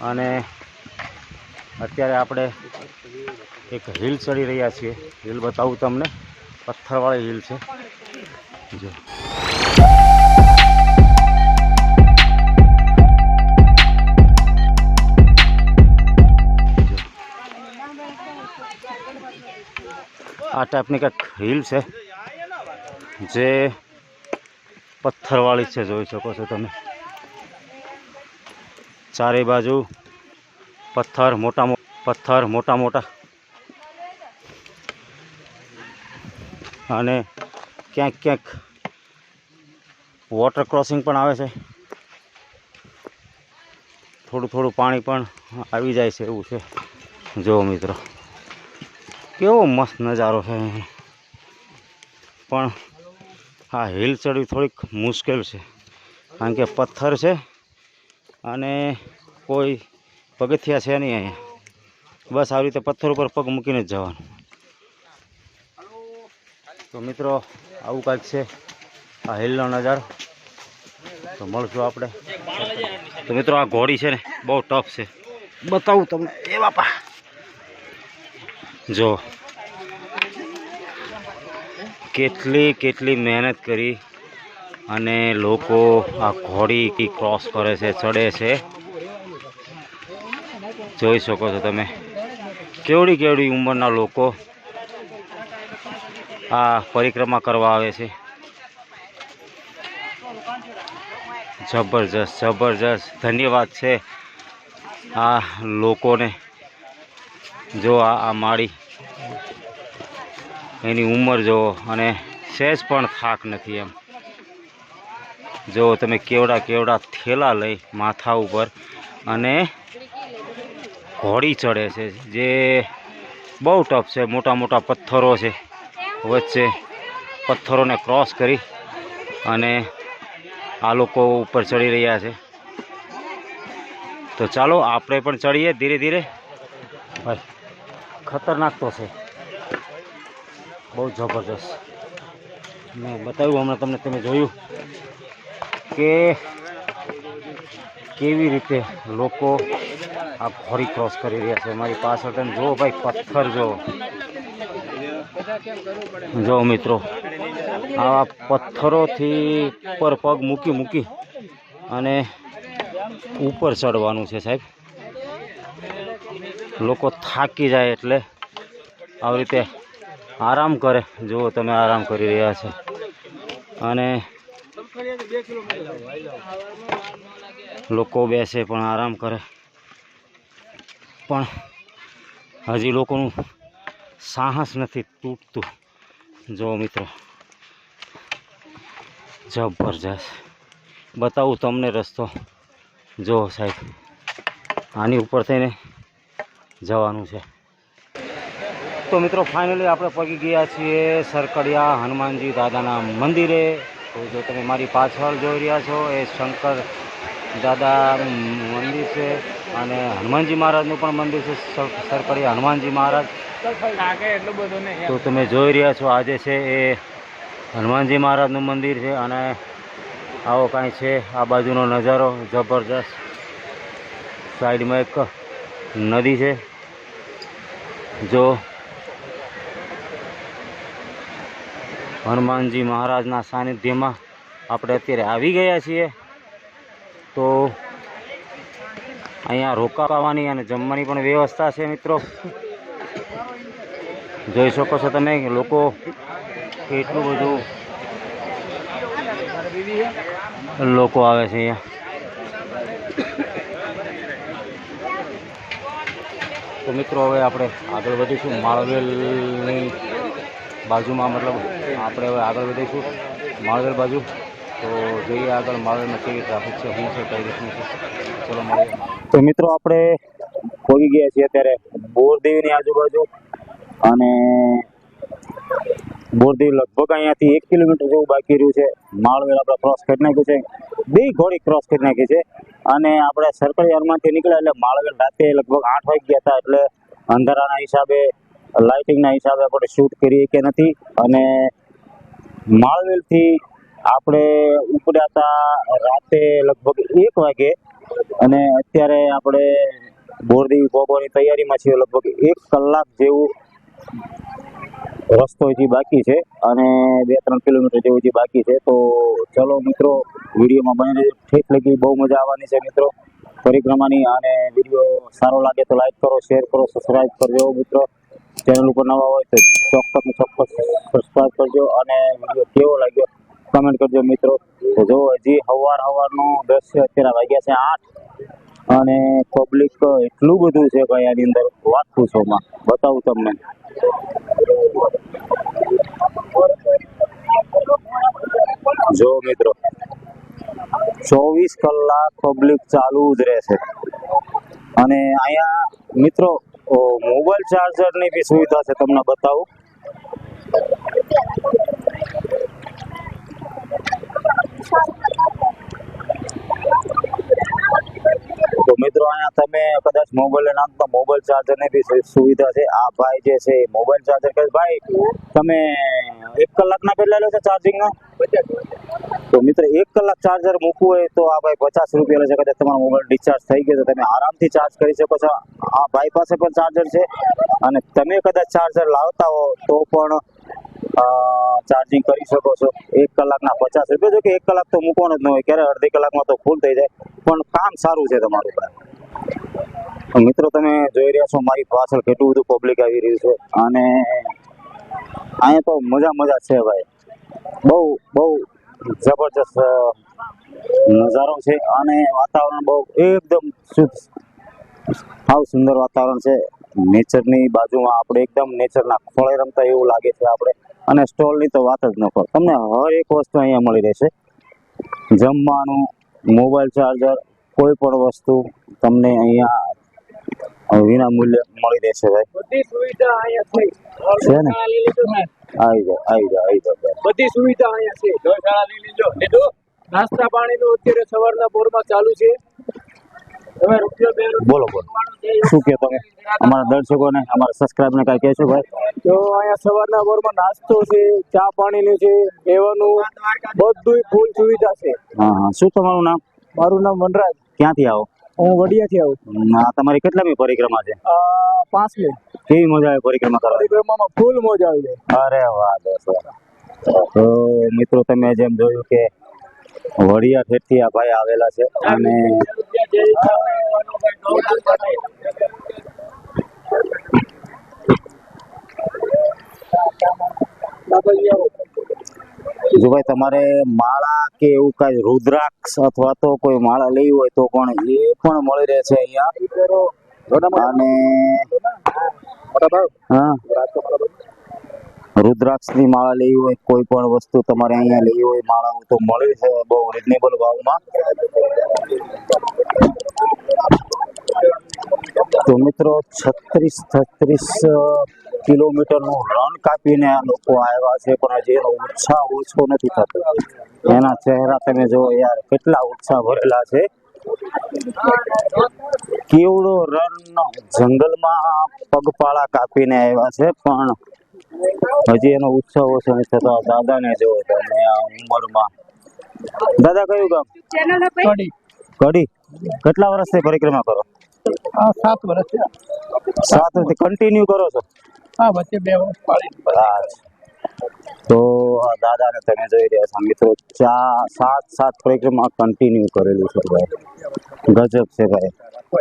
અને અત્યારે આપણે એક હિલ ચડી રહ્યા છીએ. હિલ બતાવું તમને. પથ્થરવાળી હિલ છે. જો. આ ટાઈપની કંઈક હિલ છે. જે પથ્થરવાળી છે, જોઈ શકો છો તમે. ચારે બાજુ પથ્થર, મોટા પથ્થર, મોટા મોટા. અને ક્યાંક ક્યાંક વોટર ક્રોસિંગ પણ આવે છે. થોડું થોડું પાણી પણ આવી જાય છે એવું છે. જુઓ મિત્રો, કેવો મસ્ત નજારો છે પણ આ હિલ ચડવી થોડીક મુશ્કેલ છે. કારણ કે પથ્થર છે અને કોઈ પગથિયા છે નહીં અહીંયા. બસ આવી રીતે પથ્થર ઉપર પગ મૂકીને જ જવાનું. તો મિત્રો આવું કાંઈક છે આ હિલનો નજારો. તો મળશું આપણે. તો મિત્રો આ ઘોડી છે ને બહુ ટફ છે. બતાવું તમને. એ બાપા. જો. કેટલી કેટલી મહેનત કરી અને લોકો આ ઘોડી કી ક્રોસ કરે છે, ચડે છે. જોઈ શકો છો તમે. કેવડી કેવડી ઉંમરના લોકો આ પરિક્રમા કરવા આવે છે. જબરજસ્ત જબરજસ્ત. ધન્યવાદ છે આ લોકોને. જો આ આ માળી. એની ઉંમર જુઓ. અને સહેજ પણ થાક નથી એમ. જો તમે કેવડા કેવડા થેલા લઈ માથા ઉપર અને ઘોડી ચડે છે, જે બહુ ટફ છે, મોટા મોટા પથ્થરો છે, વચ્ચે પથ્થરોને ક્રોસ કરી અને આ લોકો ઉપર ચડી રહ્યા છે. તો ચાલો આપણે પણ ચડીએ ધીરે ધીરે. ભાઈ, ખતરનાક તો છે. બહુ જબરજસ્ત. મેં બતાવ્યું, હમણાં તમને તમે જોયું. કે કેવી રીતે લોકો આ ખોરી ક્રોસ કરી રહ્યા છે? મારી પાછળ તમે જુઓ ભાઈ, પથ્થર જુઓ. જો મિત્રો, આવા પથ્થરોથી ઉપર પગ મૂકી મૂકી અને ઉપર ચડવાનું છે સાહેબ. લોકો થાકી જાય એટલે આવી રીતે આરામ કરે. જુઓ તમે આરામ કરી રહ્યા છે. અને લોકો બેસે પણ આરામ કરે. પણ હજી લોકોનું સાહસ નથી તૂટતું. જો મિત્રો, જબરજસ્ત. બતાવું તમને રસ્તો. જો સાહેબ, આની ઉપર થઈને જવાનું છે. તો મિત્રો ફાઇનલી આપણે પગી ગયા છીએ સરકડિયા હનુમાનજી દાદાના મંદિરે. તો જો તમે મારી પાછળ જોઈ રહ્યા છો, એ શંકર દાદાનું મંદિર છે અને હનુમાનજી મહારાજનું પણ મંદિર છે, સર- સરકડિયા હનુમાનજી મહારાજ. તો તમે જોઈ રહ્યા છો, આજે છે એ હનુમાનજી મહારાજનું મંદિર છે અને આવો કાંઈ છે, આ બાજુનો નજારો જબરજસ્ત. સાઈડમાં એક નદી છે. જો હનુમાનજી મહારાજના સાનિધ્યમાં આપણે અત્યારે આવી ગયા છીએ. તો અહીંયા રોકાવાની અને જમવાની પણ વ્યવસ્થા છે મિત્રો. જોઈ શકો છો તમે લોકો કેટલું બધું લોકો આવે છે અહીંયા. તો મિત્રો હવે આપણે આગળ વધીશું. માળવેલની બાજુમાં મતલબ આપણે હવે આગળ વધીશું. માળવેલ બાજુ. તો જોઈએ આગળ માળવેલમાં કેવી ટ્રાફિક છે, શું છે, કઈ રીતનું છે. ચલો તો મિત્રો આપણે પહોંચી ગયા છીએ અત્યારે બોરદેવીની આજુબાજુ. અને બોરદેવી લગભગ અહીંયાથી એક કિલોમીટર જેવું બાકી રહ્યું છે. માળવેલ આપણે ક્રોસ કરી નાખ્યું છે. બે ઘોડી ક્રોસ કરી નાખી છે. અને આપણે સરકારી યારમાંથી નીકળ્યા એટલે માળવેલ રાતે લગભગ આઠ વાગી ગયા હતા એટલે અંધારાના હિસાબે લાઇટિંગના હિસાબે આપણે શૂટ કરીએ કે નથી અને માળવેલથી આપણે ઉપડ્યા હતા રાતે લગભગ એક વાગે અને અત્યારે આપણે બોરડી ભોગવાની તૈયારીમાં છીએ લગભગ એક કલાક જેવું રસ્તો હજી બાકી છે અને બે ત્રણ કિલોમીટર જેવું હજી બાકી છે. તો ચલો મિત્રો, વિડીયોમાં બની ઠીક લગી બહુ મજા આવવાની છે મિત્રો. પરિક્રમાની અને વીડિયો સારો લાગે તો લાઈક કરો, શેર કરો સબસ્ક્રાઈબ કરજો મિત્રો. ચેનલ ઉપર નવા હોય તો ચોક્કસ ચોક્કસ સબસ્ક્રાઈબ કરજો અને વીડિયો કેવો લાગ્યો કમેન્ટ કરજો મિત્રો. તો જો હજી હવાર હવારનું દ્રશ્ય અત્યારે વાગ્યા છે આઠ અને પબ્લિક એટલું બધું છે ભાઈ આની અંદર વાત પૂછોમાં બતાવું તમને. જો મિત્રો, ચોવીસ કલાક પબ્લિક ચાલુ જ રહેશે. અને અહીંયા મિત્રો મોબાઈલ ચાર્જરની બી સુવિધા છે, તમને બતાવું. તો મિત્રો, અહીંયા તમે કદાચ મોબાઈલ નામ તો મોબાઈલ ચાર્જરની બી સુવિધા છે. આ ભાઈ જે છે મોબાઈલ ચાર્જર કે ભાઈ, તમે એક કલાકના કેટલા લો છો ચાર્જિંગના તો મિત્ર, એક કલાક ચાર્જર મૂકવું હોય તો આ ભાઈ પચાસ રૂપિયા છે, કદાચ તમારો મોબાઈલ ડિસ્ચાર્જ થઈ ગયો તો તમે આરામથી ચાર્જ કરી શકો છો. આ ભાઈ પાસે પણ ચાર્જર છે અને તમે કદાચ ચાર્જર લાવતા હો તો પણ ચાર્જિંગ કરી શકો છો. એક કલાકના પચાસ રૂપિયા જો કે એક કલાક તો મૂકવાનો જ ન હોય, ક્યારે અડધી કલાકમાં તો ફૂલ થઈ જાય. પણ કામ સારું છે તમારું મિત્રો, તમે જોઈ રહ્યા છો, મારી પાછળ કેટલું બધું પબ્લિક આવી રહ્યું છે. અને અહીંયા તો મજા મજા છે ભાઈ. બહુ બહુ જબરજસ્ત નજારો છે અને વાતાવરણ બહુ એકદમ શુદ્ધ સાવ સુંદર વાતાવરણ છે. નેચરની બાજુમાં આપણે એકદમ નેચરના ખોળે રમતા એવું લાગે છે આપણે. અને સ્ટોલની તો વાત જ ન કરો. તમને હર એક વસ્તુ અહીંયા મળી રહેશે. જમવાનું, મોબાઈલ ચાર્જર, કોઈ પણ વસ્તુ તમને અહીંયા વિના મૂલ્ય મળી રહેશે ભાઈ. બધી સુવિધા અહીંયા થઈ. છે ને? આવી જાઓ આવી જાઓ આવી ભાઈ. બધી સુવિધા અહીંયા છે. ગૌશાળા લઈ લીધો. લીધું? નાસ્તા પાણીનું અત્યારે સવારના બોરમાં ચાલુ છે. તમે રૂપિયો બે બોલો બોલો. શું કે તમે? અમારા દર્શકોને અમારા સબસ્ક્રાઇબને કાંઈ કહેશો ભાઈ? તો અહીંયા સવારના બોરમાં નાસ્તો છે ચા પાણીનું છે રહેવાનું બધું ફૂલ સુવિધા છે. હા હા. શું તમારું નામ? મારું નામ વનરાજ. ક્યાંથી આવો? હું વડિયાથી આવું છું. તમારી કેટલામી પરિક્રમા છે? પાંચમી. કેવી મજા આવે પરિક્રમા પરિક્રમામાં ફૂલ મોજ આવી જાય અરે વાહ તો મિત્રો તમે જેમ જોયું કે વડિયા ઠેઠથી આ ભાઈ આવેલા છે અને જો ભાઈ તમારે માળા કે એવું કાંઈ રુદ્રાક્ષ અથવા તો કોઈ માળા લેવી હોય તો પણ એ પણ મળી રહે છે અહીંયા. અને હા. રુદ્રાક્ષની માળા લેવી હોય, કોઈ પણ વસ્તુ તમારે અહીંયા લેવી હોય, માળાઓ તો મળી છે બહુ રિઝનેબલ ભાવમાં. તો મિત્રો છત્રીસ છત્રીસ કિલોમીટરનું રન કાપીને આ લોકો આવ્યા છે પણ હજી એનો ઉત્સાહ ઓછો નથી થતો. એના ચહેરા તમે જો યાર કેટલા ઉત્સાહ ભરેલા છે. કેવડો રન જંગલમાં પગપાળા કાપીને આવ્યા છે પણ હજી એનો ઉત્સાહ ઓછો નથી થતો. દાદાને જો તમે આ ઉંમરમાં. દાદા કયું ગામ? કઢી કડી. કેટલા વર્ષથી પરિક્રમા કરો? સાત વર્ષ સાત વર્ષથી કન્ટિન્યુ કરો છો? હા, વચ્ચે બે વર્ષ પાડી હા તો દાદાને તમે જોઈ રહ્યા છો, મિત્રો, ચા, સાત સાત પરિક્રમા કન્ટિન્યુ કરેલું છે, ભાઈ. ગજબ છે, ભાઈ.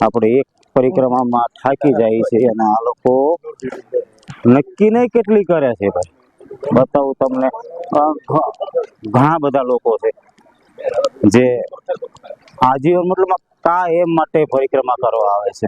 આપણે એક પરિક્રમામાં થાકી જાય છે, અને આ લોકો નક્કી નહીં કેટલી કરે છે, ભાઈ. બતાવું તમને ઘણા બધા લોકો છે, જે આજીવન મતલબ કા એમ માટે પરિક્રમા કરવા આવે છે.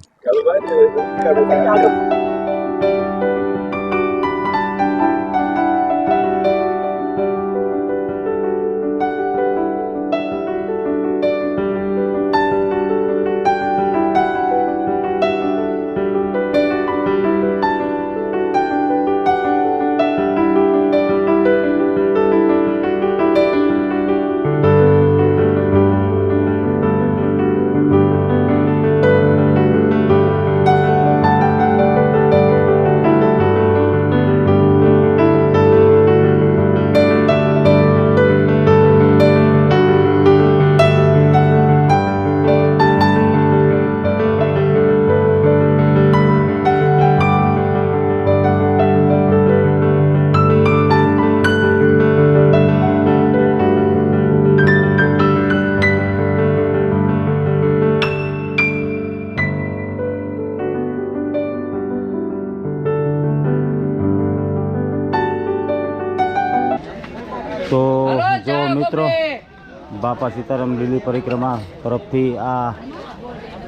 બાપા સીતારામ લીલી પરિક્રમા તરફથી આ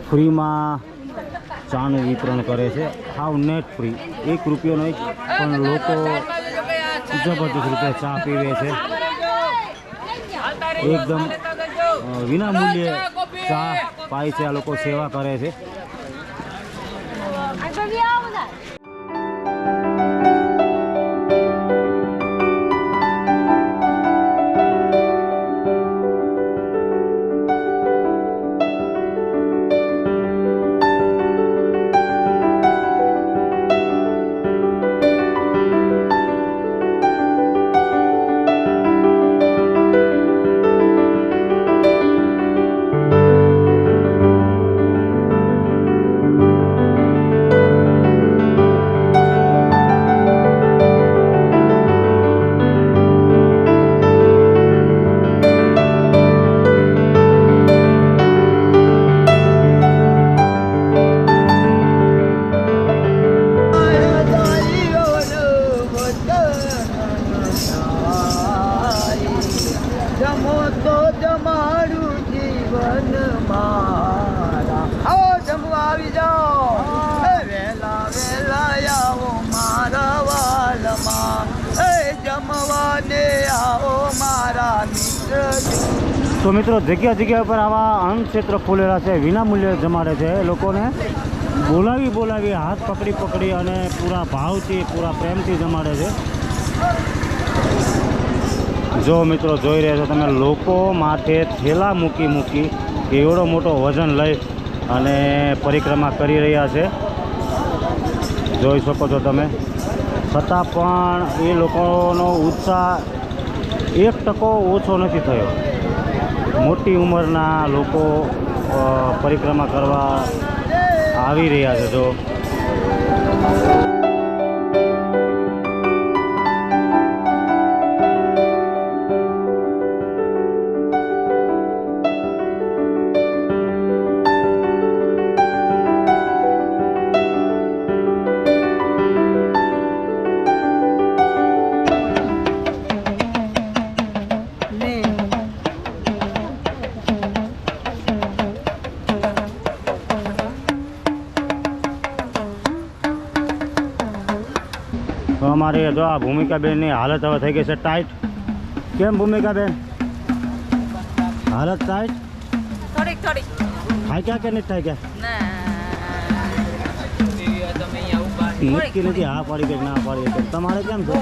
ફ્રીમાં ચાનું વિતરણ કરે છે. હાવ નેટ ફ્રી. એક રૂપિયો નહીં પણ લોકો જબરદસ્ત રીતે ચા પીવે છે. એકદમ વિના મૂલ્યે ચા પાય છે, આ લોકો સેવા કરે છે. તો મિત્રો, જગ્યા જગ્યા પર આવા અન્નક્ષેત્ર ખોલેલા છે, વિના મૂલ્યે જમાડે છે. લોકોને બોલાવી બોલાવી હાથ પકડી પકડી અને પૂરા ભાવથી, પૂરા પ્રેમથી જમાડે છે. જો મિત્રો, જોઈ રહ્યા છો તમે, લોકો માથે થેલા મૂકી મૂકી એવડો મોટો વજન લઈ અને પરિક્રમા કરી રહ્યા છે. જોઈ શકો છો તમે. છતાં પણ એ લોકોનો ઉત્સાહ એક ટકો ઓછો નથી થયો. મોટી ઉંમરના લોકો પરિક્રમા કરવા આવી રહ્યા છે જો. અમારી જો આ ભૂમિકાબેનની હાલત હવે થઈ ગઈ છે ટાઈટ કેમ ભૂમિકાબેન? હાલત ટાઈટ થોડીક થોડીક. થાય ક્યાં કે નક્કી નથી. હા પડી કે ના પાડી કે તમારે કેમ છે?